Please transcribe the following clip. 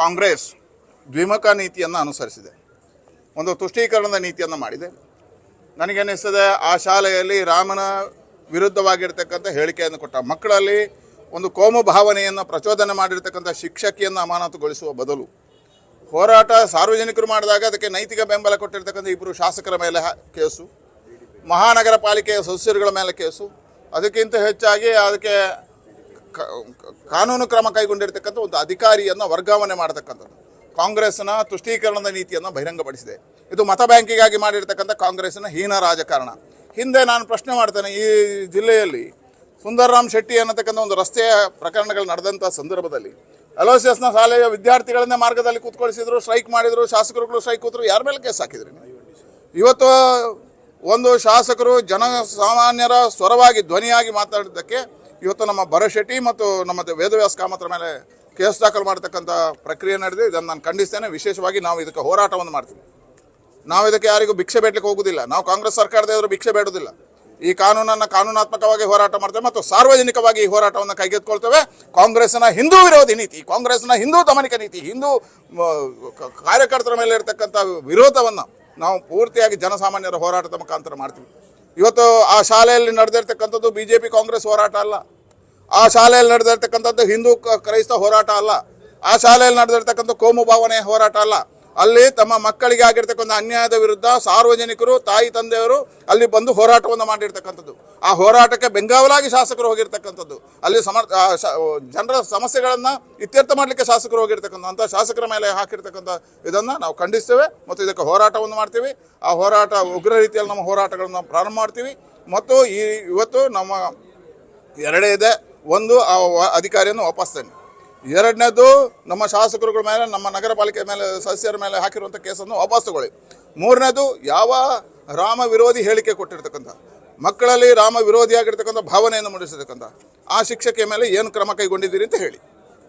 ಕಾಂಗ್ರೆಸ್ ದ್ವಿಮುಖ ನೀತಿಯನ್ನು ಅನುಸರಿಸಿದೆ. ಒಂದು ತುಷ್ಟೀಕರಣದ ನೀತಿಯನ್ನು ಮಾಡಿದೆ. ನನಗನ್ನಿಸ್ತದೆ ಆ ಶಾಲೆಯಲ್ಲಿ ರಾಮನ ವಿರುದ್ಧವಾಗಿರ್ತಕ್ಕಂಥ ಹೇಳಿಕೆಯನ್ನು ಕೊಟ್ಟ ಮಕ್ಕಳಲ್ಲಿ ಒಂದು ಕೋಮು ಭಾವನೆಯನ್ನು ಪ್ರಚೋದನೆ ಮಾಡಿರ್ತಕ್ಕಂಥ ಶಿಕ್ಷಕಿಯನ್ನು ಅಮಾನತುಗೊಳಿಸುವ ಬದಲು ಹೋರಾಟ ಸಾರ್ವಜನಿಕರು ಮಾಡಿದಾಗ ಅದಕ್ಕೆ ನೈತಿಕ ಬೆಂಬಲ ಕೊಟ್ಟಿರ್ತಕ್ಕಂಥ ಇಬ್ಬರು ಶಾಸಕರ ಮೇಲೆ ಕೇಸು ಮಹಾನಗರ ಪಾಲಿಕೆಯ ಸದಸ್ಯರುಗಳ ಮೇಲೆ ಕೇಸು. ಅದಕ್ಕಿಂತ ಹೆಚ್ಚಾಗಿ ಅದಕ್ಕೆ ಕಾನೂನು ಕ್ರಮ ಕೈಗೊಂಡಿರ್ತಕ್ಕಂಥ ಒಂದು ಅಧಿಕಾರಿಯನ್ನು ವರ್ಗಾವಣೆ ಮಾಡತಕ್ಕಂಥದ್ದು. ಕಾಂಗ್ರೆಸ್ನ ತುಷ್ಟೀಕರಣದ ನೀತಿಯನ್ನು ಬಹಿರಂಗಪಡಿಸಿದೆ. ಇದು ಮತ ಬ್ಯಾಂಕಿಗಾಗಿ ಮಾಡಿರ್ತಕ್ಕಂಥ ಕಾಂಗ್ರೆಸ್ನ ಹೀನ ರಾಜಕಾರಣ. ಹಿಂದೆ ನಾನು ಪ್ರಶ್ನೆ ಮಾಡ್ತೇನೆ, ಈ ಜಿಲ್ಲೆಯಲ್ಲಿ ಸುಂದರರಾಮ್ ಶೆಟ್ಟಿ ಅನ್ನತಕ್ಕಂಥ ಒಂದು ರಸ್ತೆಯ ಪ್ರಕರಣಗಳು ನಡೆದಂಥ ಸಂದರ್ಭದಲ್ಲಿ ಅಲೋಸಿಯಸ್ನ ಶಾಲೆಯ ವಿದ್ಯಾರ್ಥಿಗಳನ್ನೇ ಮಾರ್ಗದಲ್ಲಿ ಕೂತ್ಕೊಳಿಸಿದ್ರು, ಸ್ಟ್ರೈಕ್ ಮಾಡಿದರು, ಶಾಸಕರುಗಳು ಸ್ಟ್ರೈಕ್ ಕೂತರು, ಯಾರ ಮೇಲೆ ಕೇಸ್ ಹಾಕಿದ್ರಿ? ಇವತ್ತು ಒಂದು ಶಾಸಕರು ಜನಸಾಮಾನ್ಯರ ಸ್ವರವಾಗಿ ಧ್ವನಿಯಾಗಿ ಮಾತಾಡಿದ್ದಕ್ಕೆ ಇವತ್ತು ನಮ್ಮ ಭರಶೆಟ್ಟಿ ಮತ್ತು ನಮ್ಮ ವೇದವ್ಯಾಸ ಕಾಮತ್ರ ಮೇಲೆ ಕೇಸ್ ದಾಖಲು ಮಾಡತಕ್ಕಂಥ ಪ್ರಕ್ರಿಯೆ ನಡೆದಿದೆ. ಇದನ್ನು ನಾನು ಖಂಡಿಸ್ತೇನೆ. ವಿಶೇಷವಾಗಿ ನಾವು ಇದಕ್ಕೆ ಹೋರಾಟವನ್ನು ಮಾಡ್ತೀವಿ. ನಾವು ಇದಕ್ಕೆ ಯಾರಿಗೂ ಭಿಕ್ಷೆ ಬೇಡಲಿಕ್ಕೆ ಹೋಗುದಿಲ್ಲ. ನಾವು ಕಾಂಗ್ರೆಸ್ ಸರ್ಕಾರದ ಎದುರು ಭಿಕ್ಷೆ ಬೇಡುವುದಿಲ್ಲ ಈ ಕಾನೂನನ್ನು ಕಾನೂನಾತ್ಮಕವಾಗಿ ಹೋರಾಟ ಮಾಡ್ತೇವೆ ಮತ್ತು ಸಾರ್ವಜನಿಕವಾಗಿ ಈ ಹೋರಾಟವನ್ನು ಕೈಗೆತ್ತಿಕೊಳ್ತೇವೆ. ಕಾಂಗ್ರೆಸ್ನ ಹಿಂದೂ ವಿರೋಧಿ ನೀತಿ ಕಾಂಗ್ರೆಸ್ನ ಹಿಂದೂ ದಮನಿಕ ನೀತಿ, ಹಿಂದೂ ಕಾರ್ಯಕರ್ತರ ಮೇಲೆ ಇರತಕ್ಕಂಥ ವಿರೋಧವನ್ನು ನಾವು ಪೂರ್ತಿಯಾಗಿ ಜನಸಾಮಾನ್ಯರ ಹೋರಾಟದ ಮುಖಾಂತರ ಮಾಡ್ತೀವಿ. ಇವತ್ತು ಆ ಶಾಲೆಯಲ್ಲಿ ನಡೆದಿರ್ತಕ್ಕಂಥದ್ದು ಬಿ ಜೆ ಪಿ ಕಾಂಗ್ರೆಸ್ ಹೋರಾಟ ಅಲ್ಲ. ಆ ಶಾಲೆಯಲ್ಲಿ ನಡೆದಿರ್ತಕ್ಕಂಥದ್ದು ಹಿಂದೂ ಕ್ರೈಸ್ತ ಹೋರಾಟ ಅಲ್ಲ. ಆ ಶಾಲೆಯಲ್ಲಿ ನಡೆದಿರ್ತಕ್ಕಂಥ ಕೋಮು ಭಾವನೆ ಹೋರಾಟ ಅಲ್ಲ. ಅಲ್ಲಿ ತಮ್ಮ ಮಕ್ಕಳಿಗೆ ಆಗಿರ್ತಕ್ಕಂಥ ಅನ್ಯಾಯದ ವಿರುದ್ಧ ಸಾರ್ವಜನಿಕರು, ತಾಯಿ ತಂದೆಯವರು ಅಲ್ಲಿ ಬಂದು ಹೋರಾಟವನ್ನು ಮಾಡಿರ್ತಕ್ಕಂಥದ್ದು. ಆ ಹೋರಾಟಕ್ಕೆ ಬೆಂಗಾವಲಾಗಿ ಶಾಸಕರು ಹೋಗಿರ್ತಕ್ಕಂಥದ್ದು. ಅಲ್ಲಿ ಸಮರ್ ಜನರ ಸಮಸ್ಯೆಗಳನ್ನು ಇತ್ಯರ್ಥ ಮಾಡಲಿಕ್ಕೆ ಶಾಸಕರು ಹೋಗಿರ್ತಕ್ಕಂಥ ಶಾಸಕರ ಮೇಲೆ ಹಾಕಿರ್ತಕ್ಕಂಥ ಇದನ್ನು ನಾವು ಖಂಡಿಸ್ತೇವೆ ಮತ್ತು ಇದಕ್ಕೆ ಹೋರಾಟವನ್ನು ಮಾಡ್ತೀವಿ. ಆ ಹೋರಾಟ ಉಗ್ರ ರೀತಿಯಲ್ಲಿ ನಮ್ಮ ಹೋರಾಟಗಳನ್ನು ಪ್ರಾರಂಭ ಮಾಡ್ತೀವಿ. ಮತ್ತು ಈ ಇವತ್ತು ನಮ್ಮ ಎರಡೇ ಇದೆ. ಒಂದು ಆ ಅಧಿಕಾರಿಯನ್ನು ವಾಪಸ್ತೇನೆ ಎರಡನೇದು ನಮ್ಮ ಶಾಸಕರುಗಳ ಮೇಲೆ, ನಮ್ಮ ನಗರ ಪಾಲಿಕೆ ಮೇಲೆ, ಸದಸ್ಯರ ಮೇಲೆ ಹಾಕಿರುವಂಥ ಕೇಸನ್ನು ವಾಪಸ್ ತಗೊಳ್ಳಿ ಮೂರನೇದು ಯಾವ ರಾಮ ವಿರೋಧಿ ಹೇಳಿಕೆ ಕೊಟ್ಟಿರ್ತಕ್ಕಂಥ, ಮಕ್ಕಳಲ್ಲಿ ರಾಮ ವಿರೋಧಿಯಾಗಿರ್ತಕ್ಕಂಥ ಭಾವನೆಯನ್ನು ಮೂಡಿಸಿರ್ತಕ್ಕಂಥ ಆ ಶಿಕ್ಷಕಿಯ ಮೇಲೆ ಏನು ಕ್ರಮ ಕೈಗೊಂಡಿದ್ದೀರಿ ಅಂತ ಹೇಳಿ.